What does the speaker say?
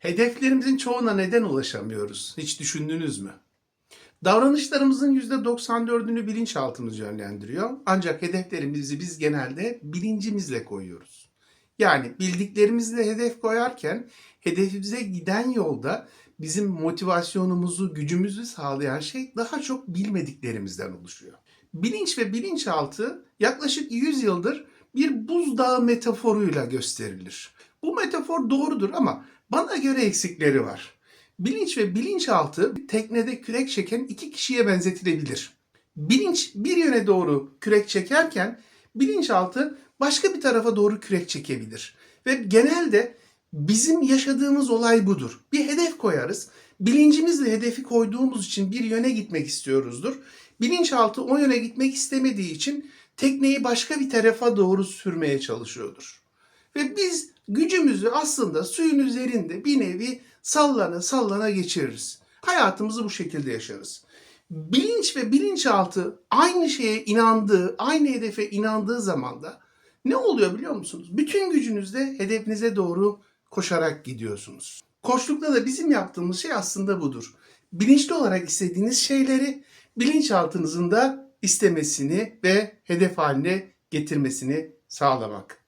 Hedeflerimizin çoğuna neden ulaşamıyoruz? Hiç düşündünüz mü? Davranışlarımızın %94'ünü bilinçaltımız yönlendiriyor. Ancak hedeflerimizi biz genelde bilincimizle koyuyoruz. Yani bildiklerimizle hedef koyarken hedefimize giden yolda bizim motivasyonumuzu, gücümüzü sağlayan şey daha çok bilmediklerimizden oluşuyor. Bilinç ve bilinçaltı yaklaşık 100 yıldır bir buzdağı metaforuyla gösterilir. Bu metafor doğrudur ama bana göre eksikleri var. Bilinç ve bilinçaltı teknede kürek çeken iki kişiye benzetilebilir. Bilinç bir yöne doğru kürek çekerken bilinçaltı başka bir tarafa doğru kürek çekebilir. Ve genelde bizim yaşadığımız olay budur. Bir hedef koyarız. Bilincimizle hedefi koyduğumuz için bir yöne gitmek istiyoruzdur. Bilinçaltı o yöne gitmek istemediği için tekneyi başka bir tarafa doğru sürmeye çalışıyordur. Ve biz gücümüzü aslında suyun üzerinde bir nevi sallana sallana geçiririz. Hayatımızı bu şekilde yaşarız. Bilinç ve bilinçaltı aynı şeye inandığı, aynı hedefe inandığı zaman da ne oluyor biliyor musunuz? Bütün gücünüzle hedefinize doğru koşarak gidiyorsunuz. Koçlukta da bizim yaptığımız şey aslında budur. Bilinçli olarak istediğiniz şeyleri bilinçaltınızın da istemesini ve hedef haline getirmesini sağlamak.